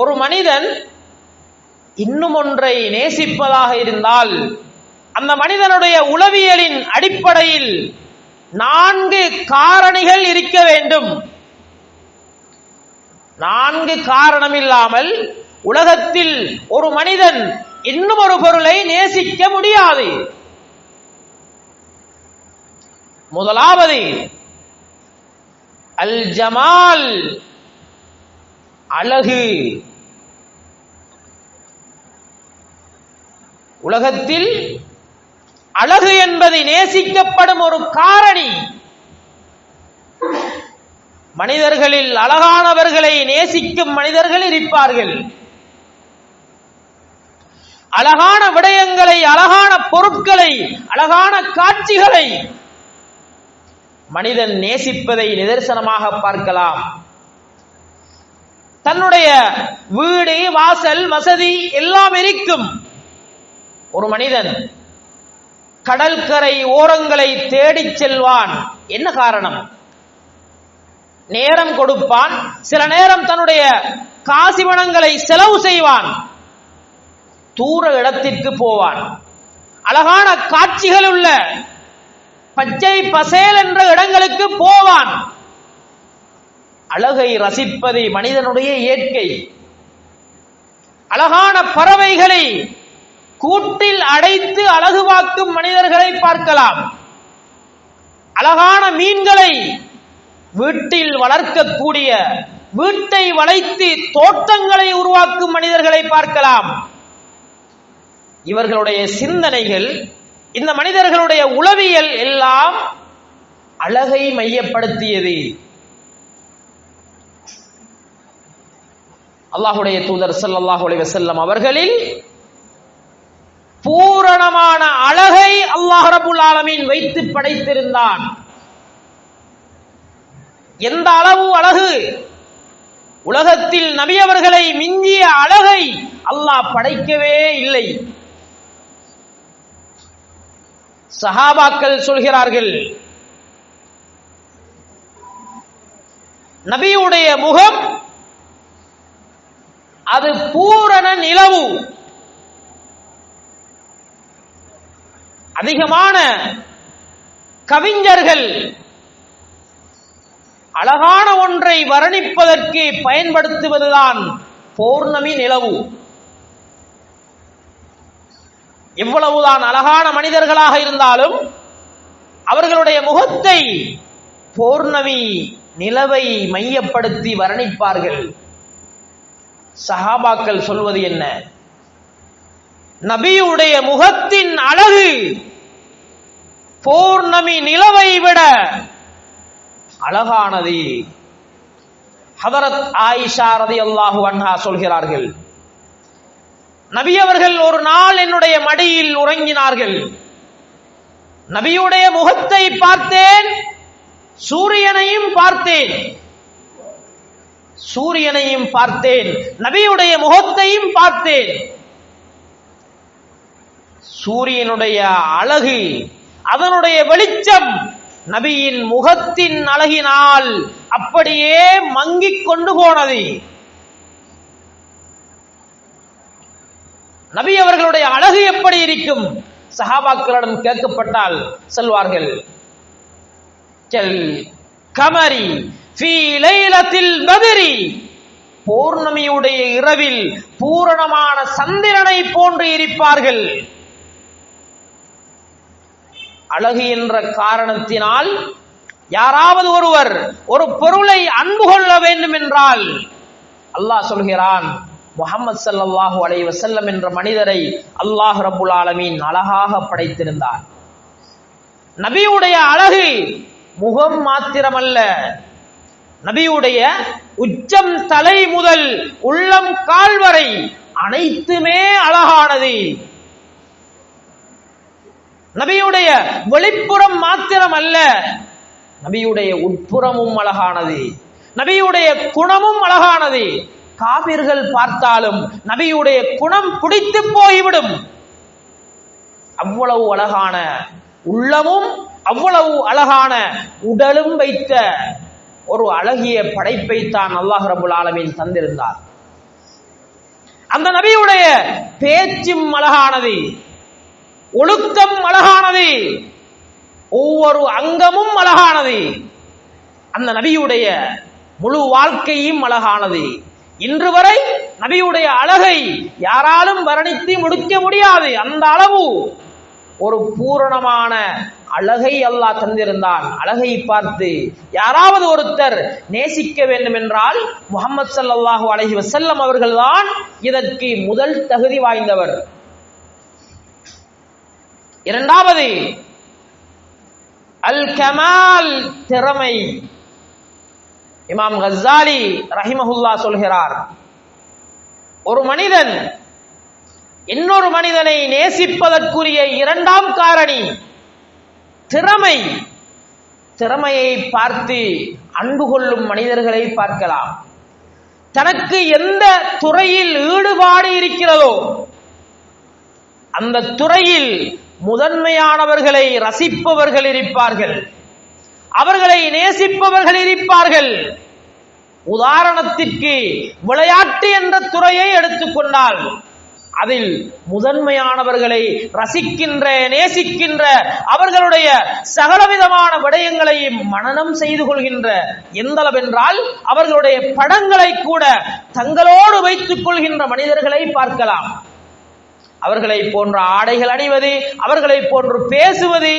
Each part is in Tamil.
ஒரு மனிதன் இன்னும் ஒன்றை நேசிப்பதாக இருந்தால் அந்த மனிதனுடைய உளவியலின் அடிப்படையில் நான்கு காரணிகள் இருக்க வேண்டும். நான்கு காரணம் இல்லாமல் உலகத்தில் ஒரு மனிதன் இன்னும் ஒரு பொருளை நேசிக்க முடியாது. முதலாவது அல் ஜமால் அழகு. உலகத்தில் அழகு என்பதை நேசிக்கப்படும் ஒரு காரணி. மனிதர்களில் அழகானவர்களை நேசிக்கும் மனிதர்கள் இருப்பார்கள். அழகான விடயங்களை அழகான பொருட்களை அழகான காட்சிகளை மனிதன் நேசிப்பதை நிதர்சனமாக பார்க்கலாம். தன்னுடைய வீடு வாசல் வசதி எல்லாம் இருக்கும் ஒரு மனிதன் கடற்கரை ஓரங்களை தேடிச் செல்வான். என்ன காரணம்? நேரம் கொடுப்பான். சில நேரம் தன்னுடைய காசிவனங்களை செலவு செய்வான். தூர இடத்திற்கு போவான். அழகான காட்சிகள் உள்ள பச்சை பசேல் என்ற இடங்களுக்கு போவான். அழகை ரசிப்பது மனிதனுடைய இயற்கை. அழகான பறவைகளை கூட்டில் அடைத்து அழகுவாக்கும் மனிதர்களை பார்க்கலாம். அழகான மீன்களை வீட்டில் வளர்க்கக்கூடிய வீட்டை வளைத்து தோட்டங்களை உருவாக்கும் மனிதர்களை பார்க்கலாம். இவர்களுடைய சிந்தனைகள் இந்த மனிதர்களுடைய உளவியல் எல்லாம் அழகை மையப்படுத்தியது. அல்லாஹுடைய தூதர் ஸல்லல்லாஹு செல்லம் அவர்களில் பூரணமான அழகை அல்லாஹ் ரபுல் ஆலமீன் வைத்து படைத்திருந்தான். எந்த அளவு அழகு? உலகத்தில் நபியவர்களை மிஞ்சிய அழகை அல்லாஹ் படைக்கவே இல்லை. சஹாபாக்கள் சொல்கிறார்கள் நபியுடைய முகம் அது பூரண நிலவு. அதிகமான கவிஞர்கள் அழகான ஒன்றை வர்ணிப்பதற்கு பயன்படுத்துவதுதான் பௌர்ணமி நிலவு. எவ்வளவுதான் அழகான மனிதர்களாக இருந்தாலும் அவர்களுடைய முகத்தை பௌர்ணமி நிலவை மையப்படுத்தி வர்ணிப்பார்கள். சஹாபாக்கள் சொல்வது என்ன? நபியுடைய முகத்தின் அழகு பௌர்ணமி நிலவை விட அழகானது. ஹதரத் ஆயிஷா ரதியல்லாஹு அன்ஹா சொல்கிறார்கள் நபி அவர்கள் ஒரு நாள் என்னுடைய மடியில் உறங்கினார்கள். நபியுடைய முகத்தை பார்த்தேன் சூரியனையும் பார்த்தேன். சூரியனையும் பார்த்தேன் நபியுடைய முகத்தையும் பார்த்தேன். சூரியனுடைய அழகு அதனுடைய வெளிச்சம் நபியின் முகத்தின் அழகினால் அப்படியே மங்கிக் கொண்டு போனது. நபி அவர்களுடைய அழகு எப்படி இருக்கும்? சஹாபாக்களிடம் கேட்கப்பட்டால் செல்வார்கள் செல் கமரி பௌர்ணமியுடைய இரவில் பூரணமான சந்திரனை போன்று இருப்பார்கள். அழகு என்ற காரணத்தினால் யாராவது ஒருவர் ஒரு பொருளை அன்பு கொள்ள வேண்டும் என்றால் அல்லாஹ் சொல்கிறான் முகமது சல்லாஹு அலைஹி வசல்லம் என்ற மனிதரை அல்லாஹ் ரபுல் ஆலமீன் அழகாக படைத்திருந்தார். நபியுடைய அழகு முகம் மாத்திரமல்ல நபியுடைய உச்சம் தலை முதல் உள்ளம் கால் வரை அனைத்துமே அழகானது. நபியுடைய வெளிப்புறம் மாத்திரம் அல்ல நபியுடைய உட்புறமும் அழகானது. நபியுடைய குணமும் அழகானது. காவிர்கள் பார்த்தாலும் நபியுடைய குணம் பிடித்து போய்விடும். அவ்வளவு அழகான உள்ளமும் அவ்வளவு அழகான உடலும் வைத்த ஒரு அழகிய படைப்பை தான் அல்லாஹ் ரபுல் ஆலமீன் தந்திருந்தார். அந்த நபியுடைய பேச்சும் அழகானது ஒழுக்கம் அழகானது ஒவ்வொரு அங்கமும் அழகானது அந்த நபியுடைய முழு வாழ்க்கையும் அழகானது. இன்று வரை நபியுடைய அழகை யாராலும் வர்ணித்து முடிக்க முடியாது. அந்த அளவு ஒரு பூரணமான அழகை அல்லாஹ் தந்திருந்தான். அழகை பார்த்து யாராவது ஒருத்தர் நேசிக்க வேண்டும் என்றால் முகமது ஸல்லல்லாஹு அலஹி வசல்லம் அவர்கள்தான் இதற்கு முதல் தகுதி வாய்ந்தவர். இரண்டாவது அல் கமால் திறமை. இமாம் கஸ்ஸாலி ரஹிமஹுல்லா சொல்கிறார் ஒரு மனிதன் இன்னொரு மனிதனை நேசிப்பதற்குரிய இரண்டாம் காரணி திறமை. திறமையை பார்த்து அன்பு கொள்ளும் மனிதர்களை பார்க்கலாம். தனக்கு எந்த துறையில் ஈடுபாடு இருக்கிறதோ அந்த துறையில் முதன்மையானவர்களை ரசிப்பவர்கள் இருப்பார்கள். அவர்களை நேசிப்பவர்கள் இருப்பார்கள். உதாரணத்திற்கு விளையாட்டு என்ற துறையை எடுத்துக்கொண்டால் அதில் முதன்மையானவர்களை ரசிக்கின்ற நேசிக்கின்ற அவர்களுடைய சகலவிதமான விடயங்களையும் மனனம் செய்து கொள்கின்ற எந்தளவென்றால் அவர்களுடைய படங்களை கூட தங்களோடு வைத்துக் கொள்கின்ற மனிதர்களை பார்க்கலாம். அவர்களை போன்ற ஆடைகள் அணிவது அவர்களை போன்று பேசுவது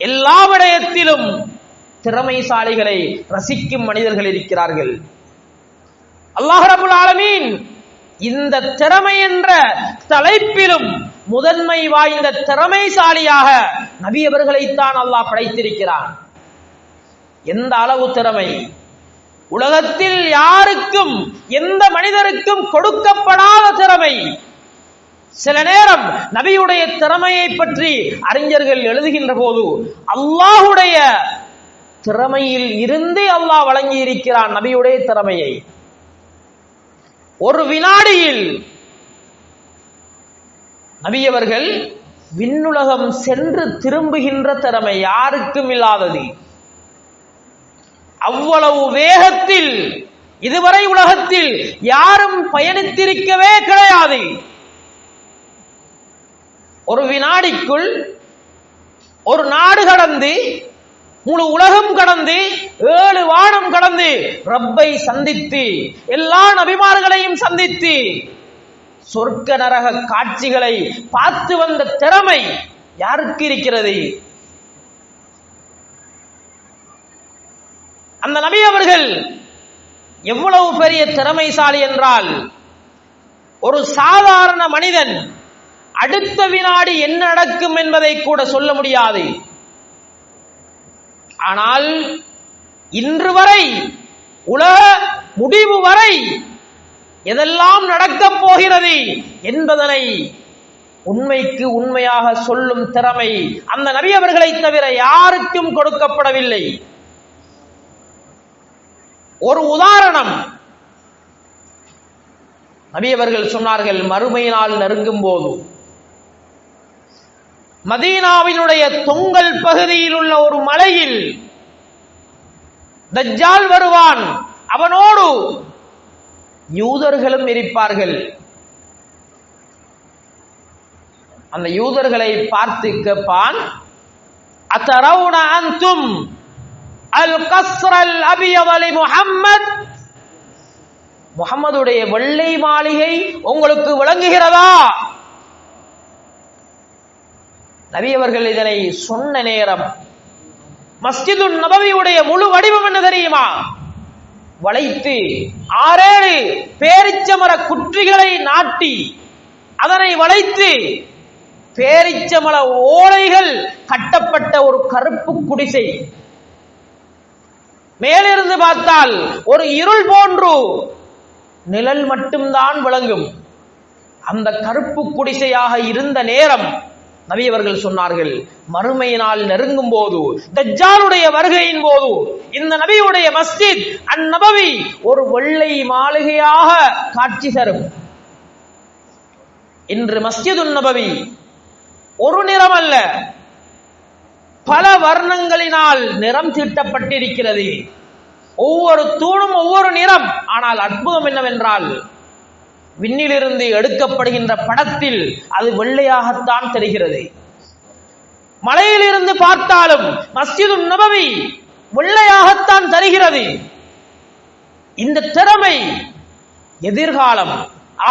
எல்லா விடயத்திலும் திறமைசாலிகளை ரசிக்கும் மனிதர்கள் இருக்கிறார்கள். அல்லாஹ் ரபுல் ஆலமீன் இந்த திறமை என்ற தலைப்பிலும் முதன்மை வாய்ந்த திறமைசாலியாக நபி அவர்களைத்தான் அல்லாஹ் படைத்திருக்கிறான். எந்த அளவு திறமை? உலகத்தில் யாருக்கும் எந்த மனிதருக்கும் கொடுக்கப்படாத திறமை. சில நேரம் நபியுடைய திறமையை பற்றி அறிஞர்கள் எழுதுகின்ற போது அல்லாஹுடைய திறமையில் இருந்து அல்லாஹ் வழங்கி இருக்கிறான் நபியுடைய திறமையை. ஒரு வினாடியில் நபியவர்கள் விண்ணுலகம் சென்று திரும்புகின்ற திறமை யாருக்கும் இல்லாதது. அவ்வளவு வேகத்தில் இதுவரை உலகத்தில் யாரும் பயணித்திருக்கவே கிடையாது. ஒரு வினாடிக்குள் ஒரு நாடு கடந்து முழு உலகம் கடந்து ஏழு வானம் கடந்து ரப்பை சந்தித்து எல்லா நபிமார்களையும் சந்தித்து சொர்க்க நரக காட்சிகளை பார்த்து வந்த திறமை யாருக்கு இருக்கிறது? அந்த நபி அவர்கள் எவ்வளவு பெரிய திறமைசாலி என்றால் ஒரு சாதாரண மனிதன் அடுத்த வினாடி என்ன நடக்கும் என்பதை கூட சொல்ல முடியாது. ஆனால் இன்று வரை உலக முடிவு வரை எதெல்லாம் நடக்கப் போகிறது என்பதனை உண்மைக்கு உண்மையாக சொல்லும் திறமை அந்த நபி அவர்களை தவிர யாருக்கும் கொடுக்கப்படவில்லை. ஒரு உதாரணம். நபி அவர்கள் சொன்னார்கள் மறுமை நாள் நெருங்கும் போது மதீனாவினுடைய தொங்கல் பகுதியில் உள்ள ஒரு மலையில் தஜ்ஜால் வருவான். அவனோடு யூதர்களும் இருப்பார்கள். அந்த யூதர்களை பார்த்து கேட்பான் அத்தரவுன அந்தும் அல் கஸ்ரல் அபியவலி முஹம்மத்? முகமதுடைய வெள்ளை மாளிகை உங்களுக்கு விளங்குகிறதா? நபி அவர்கள் இதனை சொன்ன நேரம் மஸ்ஜிது நபவியுடைய முழு வடிவம் என்ன தெரியுமா? வளைத்து ஆறேழு பேரிச்சமர குற்றிகளை நாட்டி அதனை வளைத்து பேரிச்சமர ஓலைகள் கட்டப்பட்ட ஒரு கருப்பு குடிசை. மேலிருந்து பார்த்தால் ஒரு இருள் போன்று நிழல் மட்டும்தான் விளங்கும். அந்த கருப்பு குடிசையாக இருந்த நேரம் நபி அவர்கள் சொன்னார்கள் மறுமை நாள் நெருங்கும் போது தஜ்ஜாலுடைய வருகையின் போது இந்த நபியுடைய மஸ்ஜித் அந்நபவி ஒரு வெள்ளை மாளிகையாக காட்சி தரும். இன்று மஸ்ஜிது நபவி ஒரு நிறம் அல்ல பல வர்ணங்களினால் நிறம் தீட்டப்பட்டிருக்கிறது. ஒவ்வொரு தூணும் ஒவ்வொரு நிறம் ஆனால் அற்புதம் என்னவென்றால் விண்ணிலிருந்து எடுக்கப்படுகின்ற படத்தில் அது வெள்ளையாகத்தான் தெரிகிறது. மலையிலிருந்து பார்த்தாலும் மஸ்ஜிது நபவி வெள்ளையாகத்தான் தருகிறது. இந்த திறமை எதிர்காலம்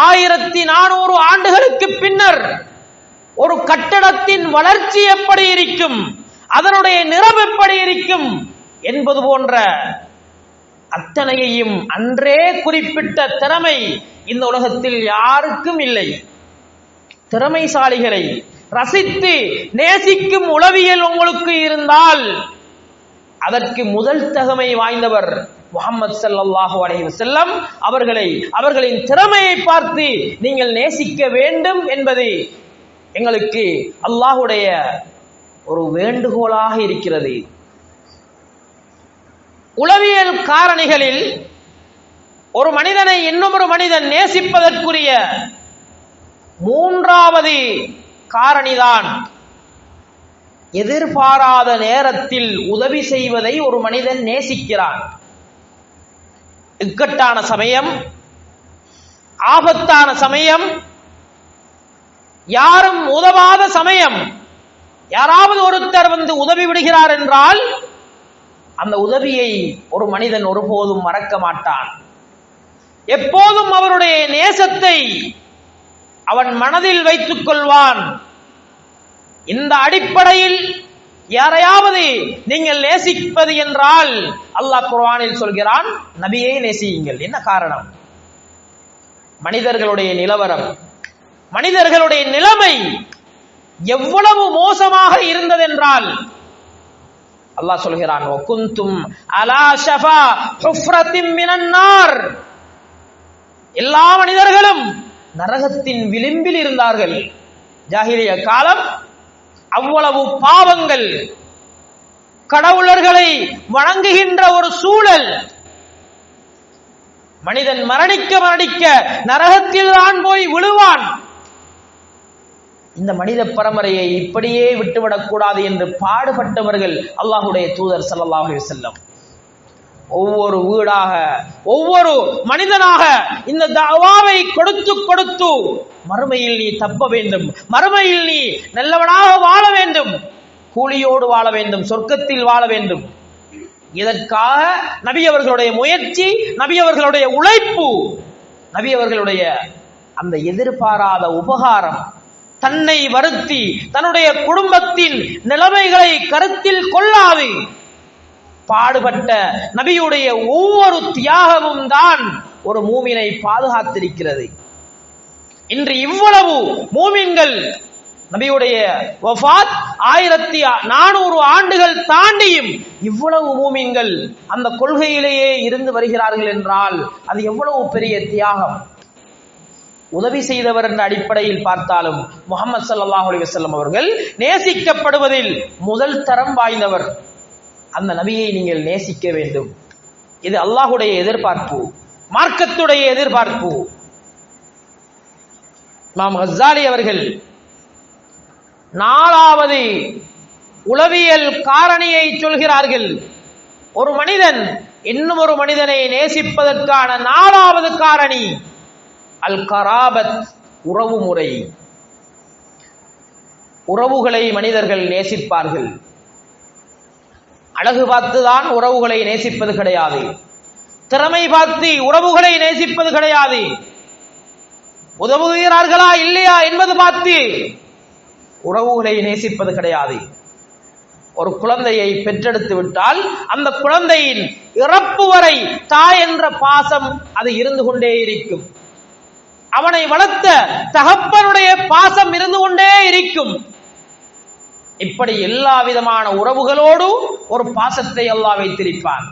ஆயிரத்தி நானூறு ஆண்டுகளுக்கு பின்னர் ஒரு கட்டடத்தின் வளர்ச்சி எப்படி இருக்கும் அதனுடைய நிறம் எப்படி இருக்கும் என்பது போன்ற அத்தனையையும் அன்றே குறிப்பிட்ட திறமை இந்த உலகத்தில் யாருக்கும் இல்லை. திறமைசாலிகளை ரசித்து நேசிக்கும் உளவியல் உங்களுக்கு இருந்தால் அதற்கு முதல் தகமை வாய்ந்தவர் முகமது சல்லாஹு அலைஹி செல்லம் அவர்களை அவர்களின் திறமையை பார்த்து நீங்கள் நேசிக்க வேண்டும் என்பது எங்களுக்கு அல்லாஹுடைய ஒரு வேண்டுகோளாக இருக்கிறது. உளவியல் காரணிகளில் ஒரு மனிதனை இன்னொரு மனிதன் நேசிப்பதற்குரிய மூன்றாவது காரணிதான் எதிர்பாராத நேரத்தில் உதவி செய்வதை ஒரு மனிதன் நேசிக்கிறான். இக்கட்டான சமயம் ஆபத்தான சமயம் யாரும் உதவாத சமயம். யாராவது ஒருத்தர் வந்து உதவி விடுகிறார் என்றால் அந்த உதவியை ஒரு மனிதன் ஒருபோதும் மறக்க மாட்டான். எப்போதும் அவருடைய நேசத்தை அவன் மனதில் வைத்துக் கொள்வான். இந்த அடிப்படையில் யாரையாவது நீங்கள் நேசிப்பது என்றால் அல்லாஹ் குர்ஆனில் சொல்கிறான் நபியை நேசியுங்கள். என்ன காரணம்? மனிதர்களுடைய நிலவரம். மனிதர்களுடைய நிலைமை எவ்வளவு மோசமாக இருந்ததென்றால் அல்லாஹ் சொல்கிறான் குந்தும் அலா ஷஃபா ஹுஃப்ரத்தின் மினன்னார். எல்லா மனிதர்களும் நரகத்தின் விளிம்பில் இருந்தார்கள். ஜாகிலிய காலம் அவ்வளவு பாவங்கள் கடவுளர்களை வணங்குகின்ற ஒரு சூழல். மனிதன் மரணிக்க மரணிக்க நரகத்தில் தான் போய் விழுவான். இந்த மனித பரம்பரையை இப்படியே விட்டுவிடக்கூடாது என்று பாடுபட்டவர்கள் அல்லாஹுடைய தூதர் ஸல்லல்லாஹு செல்லும் ஒவ்வொரு வீடாக ஒவ்வொரு மனிதனாக இந்த தவாவை கொடுத்து கொடுத்து மறுமையில் நீ தப்ப வேண்டும். மறுமையில் நீ நல்லவனாக வாழ வேண்டும். கூலியோடு வாழ வேண்டும். சொர்க்கத்தில் வாழ வேண்டும். இதற்காக நபி அவர்களுடைய முயற்சி நபி அவர்களுடைய உழைப்பு நபி அவர்களுடைய அந்த எதிர்பாராத உபகாரம் தன்னை வருத்தி தன்னுடைய குடும்பத்தின் நிலைமைகளை கருத்தில் கொள்ளாது. பாடுபட்ட நபியுடைய ஒவ்வொரு தியாகமும் தான் ஒரு மூமினை பாதுகாத்திருக்கிறது. இன்று இவ்வளவு மூமின்கள் நபியுடைய வஃபாத் ஆயிரத்தி நானூறு ஆண்டுகள் தாண்டியும் இவ்வளவு மூமின்கள் அந்த கொள்கையிலேயே இருந்து வருகிறார்கள் என்றால் அது எவ்வளவு பெரிய தியாகம்? உதவி செய்தவர் என்ற அடிப்படையில் பார்த்தாலும் முகமது சல்லாஹ் அலி வசல்லம் அவர்கள் நேசிக்கப்படுவதில் முதல் தரம் வாய்ந்தவர். அந்த நபியை நீங்கள் நேசிக்க வேண்டும். இது அல்லாஹுடைய எதிர்பார்ப்பு. மார்க்கத்துடைய எதிர்பார்ப்பு. நாம் ஹசாலி அவர்கள் நாலாவது உளவியல் காரணியை சொல்கிறார்கள். ஒரு மனிதன் இன்னும் ஒரு மனிதனை நேசிப்பதற்கான நாலாவது காரணி அல் கராபத் உறவு முறை. உறவுகளை மனிதர்கள் நேசிப்பார்கள். அழகு பார்த்துதான் உறவுகளை நேசிப்பது கிடையாது. திறமை பார்த்து உறவுகளை நேசிப்பது கிடையாது. உதவுகிறார்களா இல்லையா என்பது பார்த்து உறவுகளை நேசிப்பது கிடையாது. ஒரு குழந்தையை பெற்றெடுத்து விட்டால் அந்த குழந்தையின் இறப்பு வரை தாய் என்ற பாசம் அது இருந்து கொண்டே இருக்கும். அவனை வளர்த்த தகப்பனுடைய பாசம் இருந்து கொண்டே இருக்கும். இப்படி எல்லா விதமான உறவுகளோடு ஒரு பாசத்தை அல்லாஹ் வைத்திருப்பான்.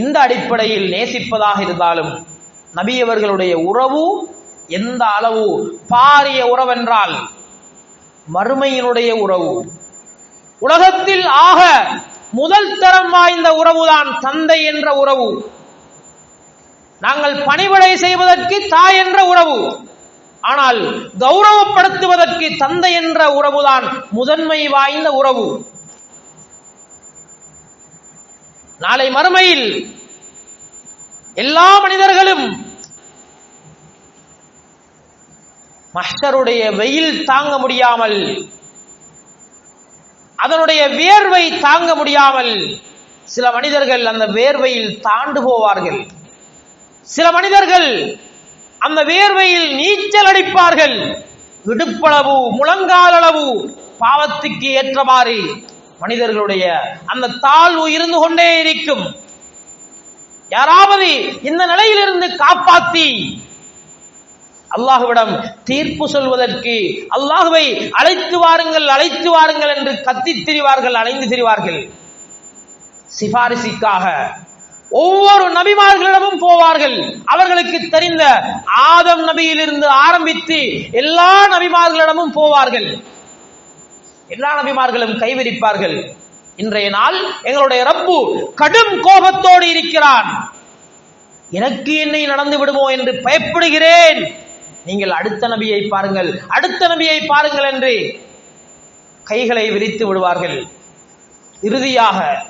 இந்த அடிப்படையில் நேசிப்பதாக இருந்தாலும் நபியவர்களுடைய உறவு எந்த அளவு பாரிய உறவென்றால் மறுமையினுடைய உறவு. உலகத்தில் ஆக முதல் தரம் வாய்ந்த உறவுதான் தந்தை என்ற உறவு. நாங்கள் பணிவிடை செய்வதற்கு தாய் என்ற உறவு. ஆனால் கௌரவப்படுத்துவதற்கு தந்தை என்ற உறவுதான் முதன்மை வாய்ந்த உறவு. நாளை மறுமையில் எல்லா மனிதர்களும் மஸ்டருடைய வெயில் தாங்க முடியாமல் அதனுடைய வேர்வை தாங்க முடியாமல் சில மனிதர்கள் அந்த வேர்வையில் தாண்டு போவார்கள். சில மனிதர்கள் அந்த வேர்வையில் நீச்சல் அடிப்பார்கள். விடுப்பளவு முழங்காலளவு பாவத்துக்கு ஏற்றவாறு மனிதர்களுடைய அந்த தாழ்வு இருந்து கொண்டே இருக்கும். யாராவது இந்த நிலையிலிருந்து காப்பாத்தி அல்லாஹுவிடம் தீர்ப்பு சொல்வதற்கு அல்லாஹுவை அழைத்து வாருங்கள் அழைத்து வாருங்கள் என்று கத்தித் திரிவார்கள் அலைந்து திரிவார்கள். சிபாரிசிக்காக ஒவ்வொரு நபிமார்களிடமும் போவார்கள். அவர்களுக்கு தெரிந்த ஆதம் நபியிலிருந்து ஆரம்பித்து எல்லா நபிமார்களிடமும் போவார்கள். எல்லா நபிமார்களும் கைவிரிப்பார்கள். இன்றைய நாள் எங்களுடைய ரப்பு கடும் கோபத்தோடு இருக்கிறான். எனக்கு என்னை நடந்து விடுமோ என்று பயப்படுகிறேன். நீங்கள் அடுத்த நபியை பாருங்கள். அடுத்த நபியை பாருங்கள் என்று கைகளை விரித்து விடுவார்கள். இறுதியாக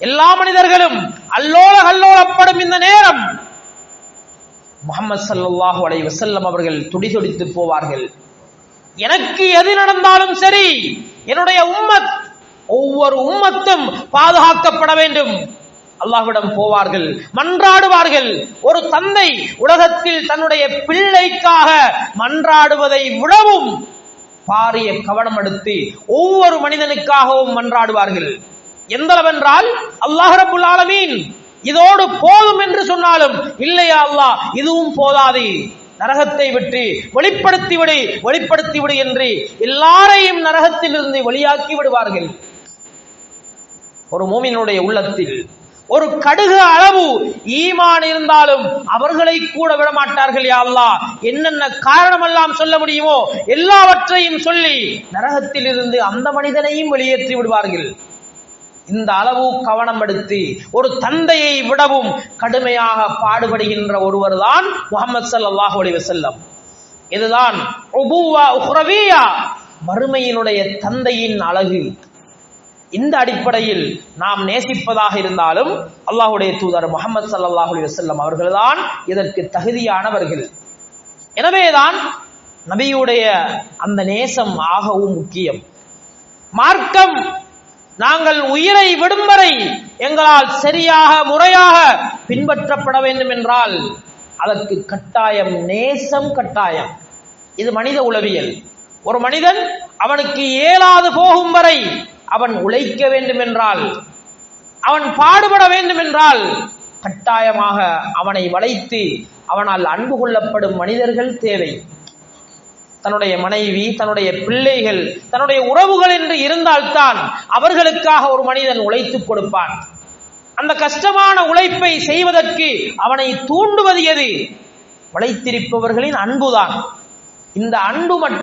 எல்லா மனிதர்களும் அல்லோல கல்லோலப்படும் இந்த நேரம். முகமது சல்லாஹு அலை வசல்லம் அவர்கள் துடி துடித்து போவார்கள். எனக்கு எது நடந்தாலும் சரி என்னுடைய உம்மத் ஒவ்வொரு உம்மத்தும் பாதுகாக்கப்பட வேண்டும். அல்லாஹ்விடம் போவார்கள் மன்றாடுவார்கள். ஒரு தந்தை உலகத்தில் தன்னுடைய பிள்ளைக்காக மன்றாடுவதை விடவும் பாரிய கவனம் எடுத்து ஒவ்வொரு மனிதனுக்காகவும் மன்றாடுவார்கள். எந்தளவென்றால்? அல்லாஹ் ரபுல் ஆலமீன். இதோடு போதும் என்று சொன்னாலும் இல்லையா அல்லாஹ் இதுவும் போதாது. நரகத்தை விட்டு வெளிப்படுத்தி விடு வெளிப்படுத்தி விடு என்று எல்லாரையும் நரகத்திலிருந்து வெளியாக்கி விடுவார்கள். ஒரு மோமினுடைய உள்ளத்தில் ஒரு கடுகு அளவு ஈமான் இருந்தாலும் அவர்களை கூட விடமாட்டார்கள் யா அல்லாஹ். என்னென்ன காரணமெல்லாம் சொல்ல முடியுமோ எல்லாவற்றையும் சொல்லி நரகத்தில் இருந்து அந்த மனிதனையும் வெளியேற்றி விடுவார்கள். இந்த அளவு கவனம் எடுத்து ஒரு தந்தையை விடவும் கடுமையாக பாடுபடுகின்ற ஒருவர் தான் முகமது சல்லாஹூ அலி வசல்லம் இதுதான் மறுமையினுடைய தந்தையின் அழகு. இந்த அடிப்படையில் நாம் நேசிப்பதாக இருந்தாலும் அல்லாஹுடைய தூதர் முகமது சல்லாஹ் அலி வசல்லம் அவர்கள்தான் இதற்கு தகுதியானவர்கள். எனவேதான் நபியுடைய அந்த நேசம் ஆகவும் முக்கியம். மார்க்கம் நாங்கள் உயிரை விடும் வரை எங்களால் சரியாக முறையாக பின்பற்றப்பட வேண்டும் என்றால் அதற்கு கட்டாயம் நேசம் கட்டாயம். இது மனித உளவியல். ஒரு மனிதன் அவனுக்கு இயலாது போகும் வரை அவன் உழைக்க வேண்டும் என்றால் அவன் பாடுபட வேண்டும் என்றால் கட்டாயமாக அவனை வளைத்து அவனால் அன்பு கொள்ளப்படும் மனிதர்கள் தேவை. தன்னுடைய மனைவி தன்னுடைய பிள்ளைகள் தன்னுடைய உறவுகள் என்று இருந்தால்தான் அவர்களுக்காக ஒரு மனிதன் உழைத்துக் கொடுப்பான். அந்த கஷ்டமான உழைப்பை செய்வதற்கு அவனை தூண்டுவது எது? உழைத்திருப்பவர்களின் அன்புதான். இந்த அன்பு மட்டும்